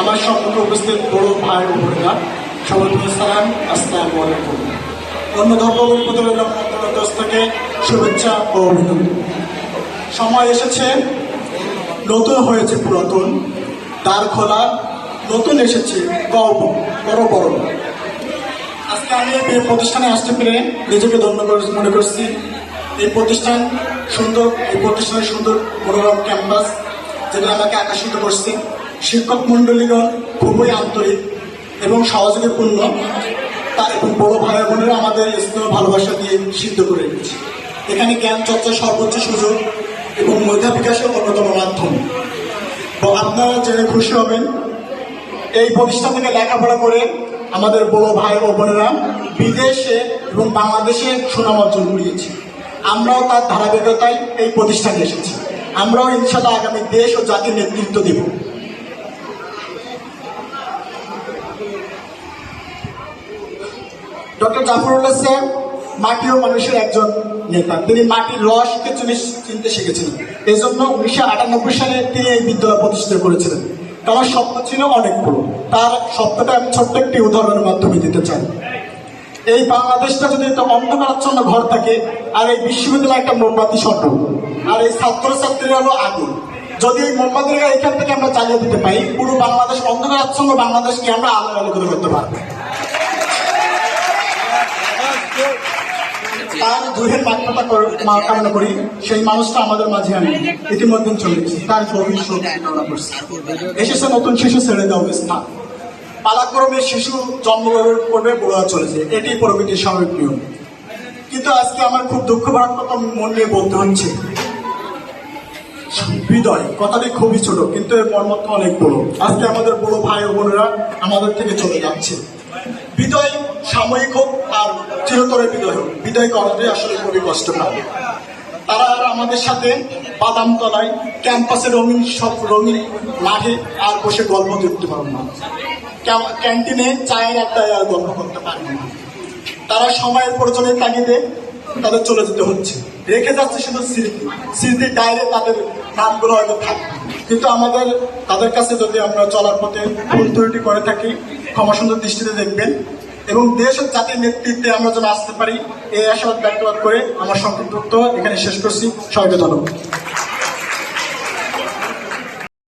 আমার সম্মুখে উপস্থিত বড় ভাই ও সবাইকে সালাম, আসসালামু আলাইকুম। অন্য ধর্মের প্রতি কাছ থেকে শুভেচ্ছা ও অভিনন্দন। সময় এসেছে, নতুন হয়েছে পুরাতন। তার খোলা, নতুন এসেছে গল্প বড় বড় আজকে আমি এই প্রতিষ্ঠানে আসতে পেরে নিজেকে ধন্য মনে করছি। এই প্রতিষ্ঠান সুন্দর, এই প্রতিষ্ঠানের সুন্দর মনোরম ক্যাম্পাস যেটা আমাকে আকর্ষিত করছে। শিক্ষক মণ্ডলীগণ খুবই আন্তরিক এবং সহযোগীপূর্ণ তা এবং বড় ভাই বোনেরা আমাদের স্নেহ ভালোবাসা দিয়ে সিদ্ধ করে রেখেছে। এখানে জ্ঞান চর্চার সর্বোচ্চ সুযোগ এবং মেধা বিকাশের অন্যতম মাধ্যম। আপনারা জেনে খুশি হবেন, এই প্রতিষ্ঠান থেকে লেখাপড়া করে আমাদের বড় ভাই ও বোনেরা বিদেশে এবং বাংলাদেশে সুনাম অর্জন করিয়েছে। আমরাও তার ধারাবাহিকতায় এই প্রতিষ্ঠানে এসেছি। আমরাও ইনশাল্লাহ আগামী দেশ ও জাতির নেতৃত্ব দেব। ডক্টর জাফরুল্লাহ স্যার মাটি ও মানুষের একজন নেতা। তিনি মাটির রসকে চিনি চিনতে শিখেছিলেন। এই জন্য উনিশশো আটানব্বই সালে তিনি এই বিদ্যালয় প্রতিষ্ঠা করেছিলেন। তার স্বপ্ন ছিল অনেক বড়। তার স্বপ্নটা আমি ছোট্ট একটি উদাহরণের মাধ্যমে দিতে চাই। এই বাংলাদেশটা যদি একটা অন্ধকারাচ্ছন্ন ঘর থাকে, আর এই বিশ্ববিদ্যালয় একটা মোমবাতি স্বপ্ন আর এই ছাত্রছাত্রীরা হলো আগুন। যদি এই মোমবাতিটা এখান থেকে আমরা চালিয়ে দিতে পারি, পুরো বাংলাদেশ অন্ধকারাচ্ছন্ন বাংলাদেশকে আমরা আলো আলোকিত করতে পারব। তার দুহের বাক্যতা কামনা করি। সেই মানুষটা আমাদের মাঝে আমি ইতিমধ্যে তার এসেছে নতুন শিশু ছেড়ে দেওয়া স্থান। পালাক্রমে শিশু জন্মগ্রহণ করবে চলেছে। এটি প্রকৃতির কিন্তু আজকে আমার খুব দুঃখ, ভারাক্রান্ত মন নিয়ে বলতে হচ্ছে, হৃদয়, কথাটি খুবই ছোট, কিন্তু এর মর্মত্ব অনেক বড়। আজকে আমাদের বড় ভাই বোনেরা আমাদের থেকে চলে যাচ্ছে। বিদয় সাময়িক হোক আর চিরতরে বিদয় হোক। বিদয় করাটাই আসলে খুবই কষ্ট পাবে তারা আর আমাদের সাথে বাদাম তলায় ক্যাম্পাসে রঙিন সব রঙিন মাঠে আর বসে গল্প করতে পারব না। ক্যান্টিনে চায়ের আড্ডায় আর গল্প করতে পারব না। তারা সময়ের প্রয়োজনের তাগিদে তাদের চলে যেতে হচ্ছে। রেখে যাচ্ছে শুধু স্মৃতি স্মৃতির ডায়েরে তাদের নামগুলো হয়তো থাকবে। কিন্তু আমাদের, তাদের কাছে যদি আমরা চলার পথে ভুল করে থাকি ক্ষমা সুন্দর দৃষ্টিতে দেখবেন এবং দেশ ও জাতির নেতৃত্বে আমরা যেন আসতে পারি, এই আশাবাদ ব্যক্তবাদ করে আমার সংক্ষিপ্ত এখানে শেষ করছি। সবাইকে ধন্যবাদ।